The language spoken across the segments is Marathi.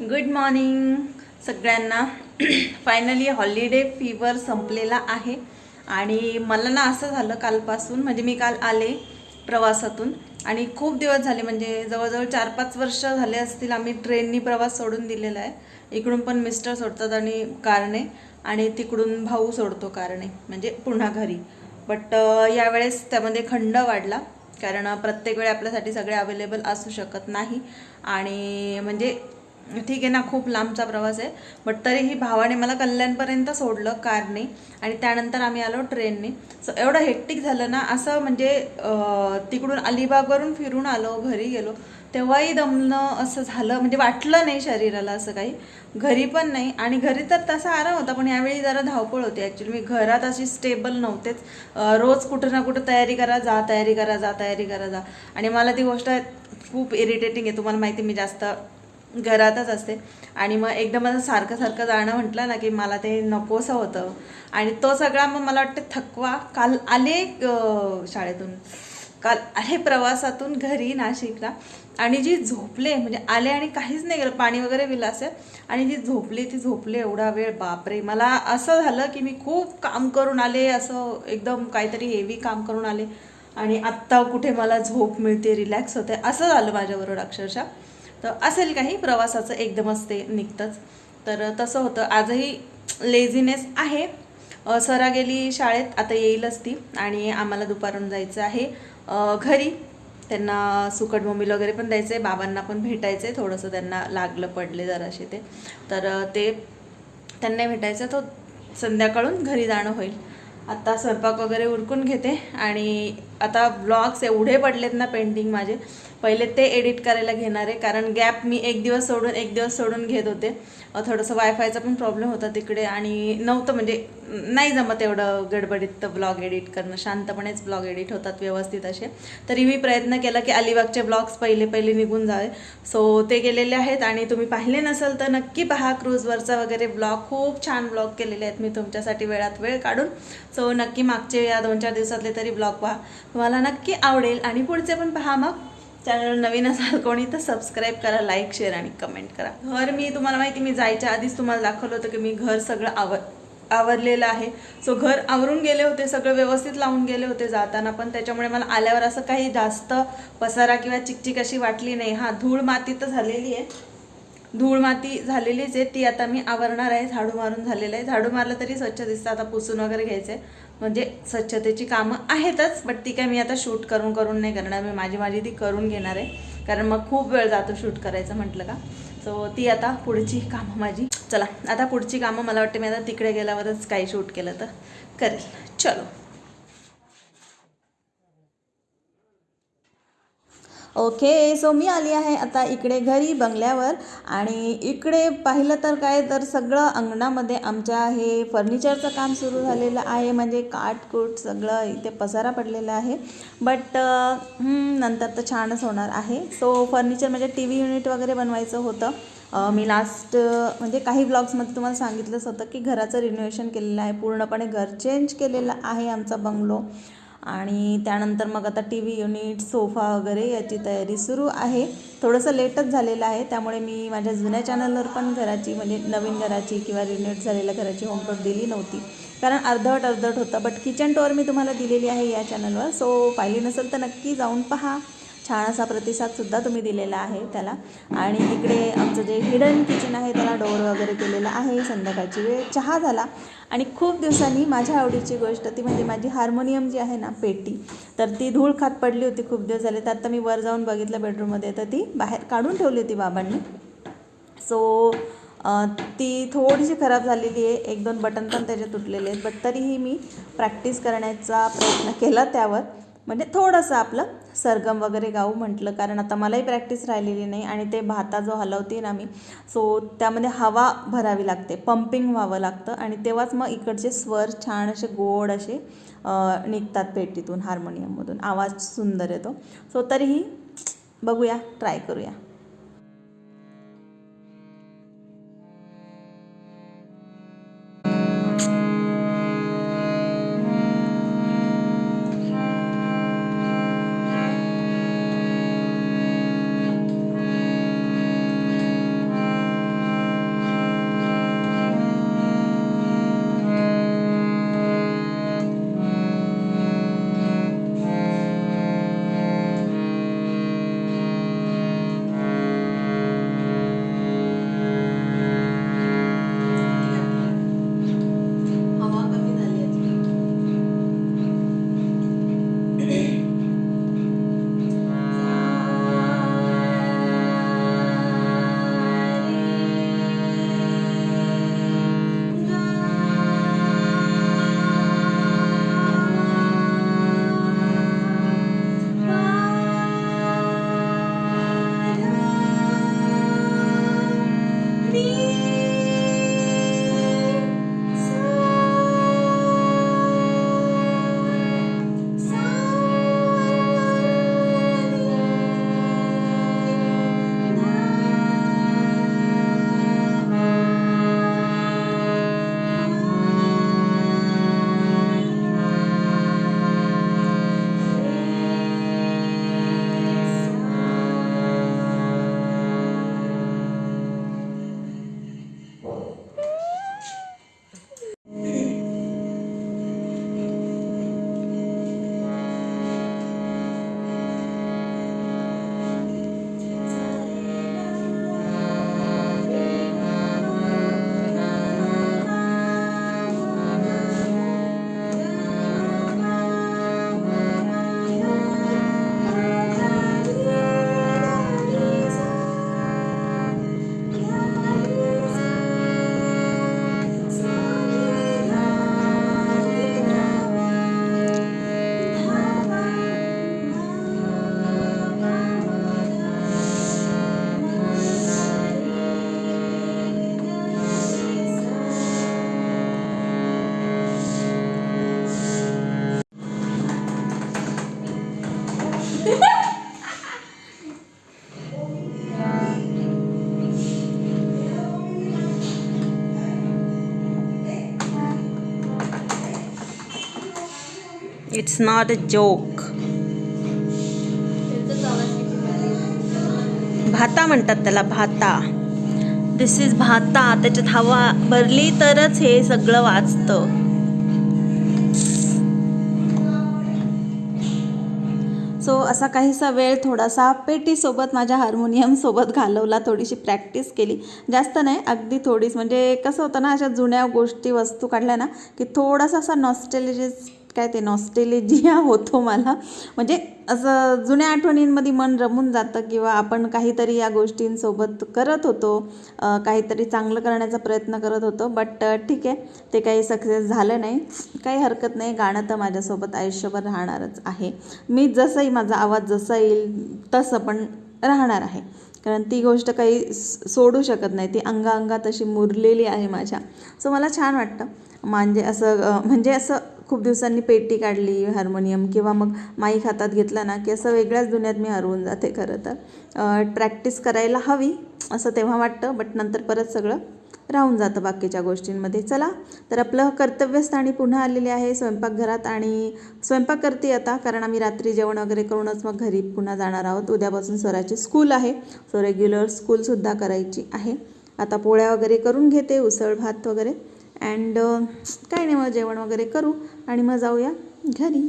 गुड मॉर्निंग सगळ्यांना. फायनली हॉलिडे फीवर संपलेला आहे. आणि मला ना असं झालं कालपासून म्हणजे मी काल आले प्रवासातून. आणि खूप दिवस झाले म्हणजे जवळजवळ चार पाच वर्ष झाले असतील आम्ही ट्रेननी प्रवास सोडून दिलेला आहे. इकडून पण मिस्टर सोडतात आणि कारणे आणि तिकडून भाऊ सोडतो कारणे म्हणजे पुन्हा घरी. बट यावेळेस त्यामध्ये खंड वाढला. कारण प्रत्येक वेळी आपल्यासाठी सगळे अवेलेबल असू शकत नाही. आणि म्हणजे ठीक आहे ना खूप लांबचा प्रवास आहे. बट तरीही भावाने मला कल्याणपर्यंत सोडलं कारने आणि त्यानंतर आम्ही आलो ट्रेनने. सो एवढं हेक्टिक झालं ना असं म्हणजे तिकडून अलिबागवरून फिरून आलो घरी गेलो. तेव्हाही दमणं असं झालं म्हणजे वाटलं नाही शरीराला असं काही. घरी पण नाही आणि घरी तर तसा आराम होता पण यावेळी जरा धावपळ होती ॲक्च्युली मी घरात अशी स्टेबल नव्हतेच. रोज कुठं ना कुठं तयारी करा जा तयारी करा जा तयारी करा जा. आणि मला ती गोष्ट खूप इरिटेटिंग आहे तुम्हाला माहिती मी जास्त घरातच असते. आणि मग एकदम असं सारखं सारखं जाणं म्हटलं ना की मला ते नकोसं होतं. आणि तो सगळा मग मला वाटतं थकवा. काल आले शाळेतून. काल आले प्रवासातून घरी नाशिकला. आणि जी झोपले म्हणजे आले आणि काहीच नाही गेलं पाणी वगैरे पिलं असेल आणि जी झोपली ती झोपले एवढा वेळ. बापरे! मला असं झालं की मी खूप काम करून आले. असं एकदम काहीतरी हेवी काम करून आले. आणि आत्ता कुठे मला झोप मिळते रिलॅक्स होते. असं झालं माझ्याबरोबर अक्षरशः. तर असेल काही प्रवासाचं एकदमच ते निघतंच. तर तसं होतं. आजही लेझीनेस आहे. सरा गेली शाळेत आता येईलच ती आणि आम्हाला दुपारून जायचं आहे. घरी. त्यांना सुकट मम्मीला वगैरे पण द्यायचं आहे बाबांना पण भेटायचं. आहे थोडंसं त्यांना लागलं पडले जराशे ते. तर ते त्यांना भेटायचं तो संध्याकाळून घरी जाणं होईल. आता स्वयंपाक वगैरे उरकून घेते आणि आता ब्लॉग्स एवढे पडलेत ना पेंटिंग माझे. पहिले ते एडिट करायला घेणार आहे कारण गॅप मी एक दिवस सोडून एक दिवस सोडून घेत होते. थोडंसं वायफायचा पण प्रॉब्लेम होता तिकडे आणि नव्हतं म्हणजे नाही जमत एवढं गडबडीत ब्लॉग एडिट करणं. शांतपणेच ब्लॉग एडिट होतात व्यवस्थित असे. तरी मी प्रयत्न केला की अलिबागचे ब्लॉग्स पहिले पहिले निघून जावे. सो ते गेलेले आहेत आणि तुम्ही पाहिले नसेल तर नक्की पहा क्रूजवरचा वगैरे ब्लॉग खूप छान ब्लॉग केलेले आहेत मी तुमच्यासाठी वेळात वेळ काढून. सो नक्की मागचे या दोन चार दिवसातले तरी ब्लॉग पहा. तुम्हाला नक्की आवडेल. आणि पुढचे पण पहा मग. चॅनल नवीन असाल कोणी तर सबस्क्राईब करा लाईक शेअर आणि कमेंट करा. घर मी तुम्हाला माहिती मी जायच्या आधीच तुम्हाला दाखवलं होतं की मी घर सगळं आवर आवरलेलं आहे. सो घर आवरून गेले होते सगळं व्यवस्थित लावून गेले होते जाताना पण त्याच्यामुळे मला आल्यावर असं काही जास्त पसारा किंवा चिकचिक अशी वाटली नाही. हां धूळ माती तर झालेली आहे. धूळ माती झालेलीच आहे. ती आता मी आवरणार आहे. झाडू मारून झालेलं आहे. झाडू मारलं तरी स्वच्छ दिसतं. आता पुसून वगैरे घ्यायचं आहे म्हणजे स्वच्छतेची कामं आहेतच बट ती काय मी आता शूट करून करून नाही करणार. मी माझी माझी ती करून घेणार आहे. कारण मग खूप वेळ जातो शूट करायचं म्हटलं का? सो ती आता पुढची कामं माझी. चला आता पुढची कामं मला वाटते मी आता तिकडे गेल्यावरच काही शूट केलं तर करेल. चलो. ओके सो मी आली आहे आता इकडे घरी बंगल्यावर. आणि इकडे पाहिलं तर काय तर सगळं अंगणामध्ये आमच्या हे फर्निचरचं काम सुरू झालेलं आहे. म्हणजे काटकूट सगळं इथे पसारा पडलेला आहे. बट नंतर तर छानच होणार आहे. सो फर्निचर म्हणजे टी व्ही युनिट वगैरे बनवायचं होतं. मी लास्ट म्हणजे काही ब्लॉग्समध्ये तुम्हाला सांगितलंच होतं की घराचं रिनोव्हेशन केलेलं आहे. पूर्णपणे घर चेंज केलेलं आहे आमचा बंगलो आणि त्यानंतर मग आता टी व्ही युनिट सोफा वगैरे याची तयारी सुरू आहे. थोडंसं लेटच झालेलं आहे त्यामुळे मी माझ्या जुन्या चॅनलवर पण घराची म्हणजे नवीन घराची किंवा रिनेट झालेल्या घराची होमटूर दिली नव्हती. कारण अर्धवट अर्धवट होतं बट किचन टोअर मी तुम्हाला दिलेली आहे या चॅनलवर सो पाहिली नसेल तर नक्की जाऊन पहा. छान असा प्रतिसादसुद्धा तुम्ही दिलेला आहे त्याला. आणि इकडे आमचं जे हिडन किचन आहे त्याला डोअर वगैरे केलेलं आहे. संध्याकाळची वेळ चहा झाला. आणि खूप दिवसांनी माझ्या आवडीची गोष्ट ती म्हणजे माझी हार्मोनियम जी आहे ना पेटी तर ती धूळ खात पडली होती खूप दिवस झाले. तर आत्ता मी वर जाऊन बघितलं बेडरूममध्ये तर ती बाहेर काढून ठेवली होती बाबांनी. सो ती थोडीशी खराब झालेली आहे. एक दोन बटन पण त्याचे तुटलेले आहेत. बट तरीही मी प्रॅक्टिस करण्याचा प्रयत्न केला त्यावर. म्हणजे थोडंसं आपलं सरगम वगैरे गाऊ म्हटलं कारण आता मलाही प्रॅक्टिस राहिलेली नाही आणि ते भाता जो हलवते ना मी सो त्यामध्ये हवा भरावी लागते पंपिंग व्हावं लागतं आणि तेव्हाच मग इकडचे स्वर छान असे गोड असे निघतात पेटीतून हार्मोनियममधून आवाज सुंदर येतो. सो तरीही बघूया ट्राय करूया. इट्स नॉट अ जोक भाता म्हणतात त्याला भाता. दिस इज भाता. त्याच्यात हवा भरली तरच हे सगळं वाचतं. सो असा काहीसा वेळ थोडासा पेटीसोबत माझ्या हार्मोनियमसोबत घालवला थोडीशी प्रॅक्टिस केली. जास्त नाही अगदी थोडीच म्हणजे कसं होतं ना अशा जुन्या गोष्टी वस्तू काढल्या ना की थोडासा असा नॉस्टेलिजिस काय ते नॉस्टेलिजिया होतो मला. म्हणजे असं जुन्या आठवणींमध्ये मन रमून जातं किंवा आपण काहीतरी या गोष्टींसोबत करत होतो काहीतरी चांगलं करण्याचा प्रयत्न करत होतो बट ठीक आहे ते काही सक्सेस झालं नाही. काही हरकत नाही गाणं तर माझ्यासोबत आयुष्यभर राहणारच आहे. मी जसंही माझा आवाज जसा येईल तसं पण राहणार आहे. कारण ती गोष्ट काही सोडू शकत नाही. ती अंगाअंगात अशी मुरलेली आहे माझ्या. सो मला छान वाटतं. म्हणजे असं म्हणजे असं खूप दिवसांनी पेटी काढली हार्मोनियम किंवा मग माईक हातात घेतला ना की असं वेगळ्याच दुनियात मी हरवून जाते खरं तर. प्रॅक्टिस करायला हवी असं तेव्हा वाटतं बट नंतर परत सगळं राहून जातं बाकीच्या गोष्टींमध्ये. चला तर आपलं कर्तव्यस्थानी पुन्हा आलेले आहे स्वयंपाकघरात आणि स्वयंपाक करते आता कारण आम्ही रात्री जेवण वगैरे करूनच मग घरी पुन्हा जाणार आहोत. उद्यापासून स्वराची स्कूल आहे सो रेग्युलर स्कूलसुद्धा करायची आहे. आता पोळ्या वगैरे करून घेते उसळ भात वगैरे. अँड uh, काय नाही मग जेवण वगैरे करू आणि मग जाऊया घरी.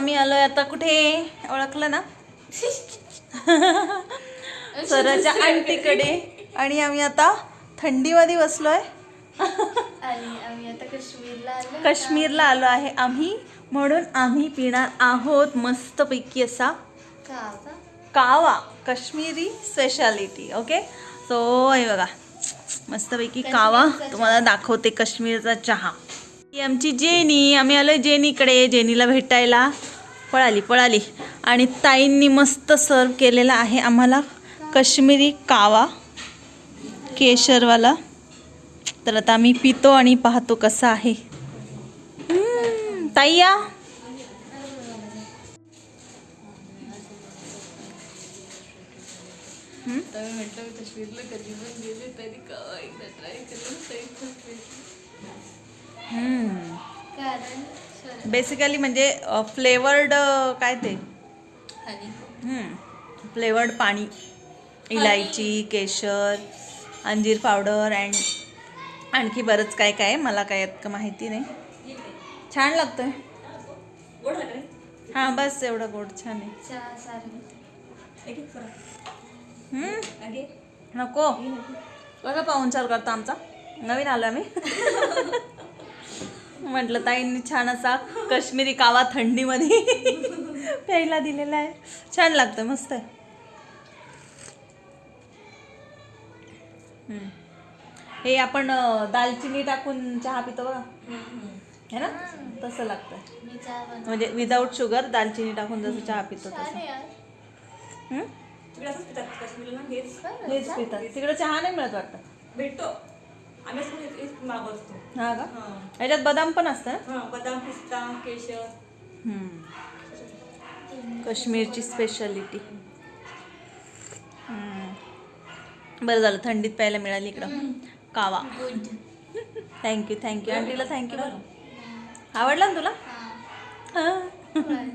आम्ही आलोय आता कुठे? ओळखलं ना? स्वराच्या आंटीकडे. आणि आम्ही आता थंडीमध्ये बसलोय. काश्मीरला आलो. आलो आहे आम्ही. म्हणून आम्ही पिणार आहोत मस्तपैकी असा? कावा. काश्मीरी स्पेशालिटी ओके सो हे बघा. मस्तपैकी कावा तुम्हाला दाखवते काश्मीरचा चहा. ही आमची जेनी आम्ही आलो जेनीकडे जेनीला भेटायला. पळाली पळाली. आणि ताईंनी मस्त सर्व केलेला आहे आम्हाला कश्मीरी कावा केशरवाला. तर आता आम्ही पितो आणि पाहतो कसा आहे. ताईया. ताई या म्हटलं मी कधी पण गेले तरी एकदा ट्राय करून कारण. बेसिकली म्हणजे फ्लेवर्ड काय ते? फ्लेवर्ड पाणी. इलायची केशर अंजीर पावडर अँड आणखी बरंच काय काय आहे, मला काय इतकं माहिती नाही. छान लागतोय. हां बस एवढं गोड छान आहे? नको. बघा पाहुणचार करता आमचा. नवीन आलो आम्ही. म्हटलं ताईंनी छान असा काश्मीरी कावा थंडीमध्ये प्यायला दिलेला आहे. छान लागतं मस्त. हे आपण दालचिनी टाकून चहा पितो बघा. है ना? तसं लागतं. मी चहा बनवते म्हणजे विदाऊट शुगर दालचिनी टाकून जसं चहा पितो तसं. हेच. पितात. तिकडे चहा नाही मिळत वाटतं. भेटतो. आम्ही मागवतो. हा का? हां. ह्याच्यात बदाम पण असतं ना हां बदाम पिस्ता केशर. काश्मीरची स्पेशालिटी बरं झालं थंडीत प्यायला मिळाली इकडं. कावा. Good. Thank you thank you आंटीला thank you बरं. आवडला ना तुला? हां. हां.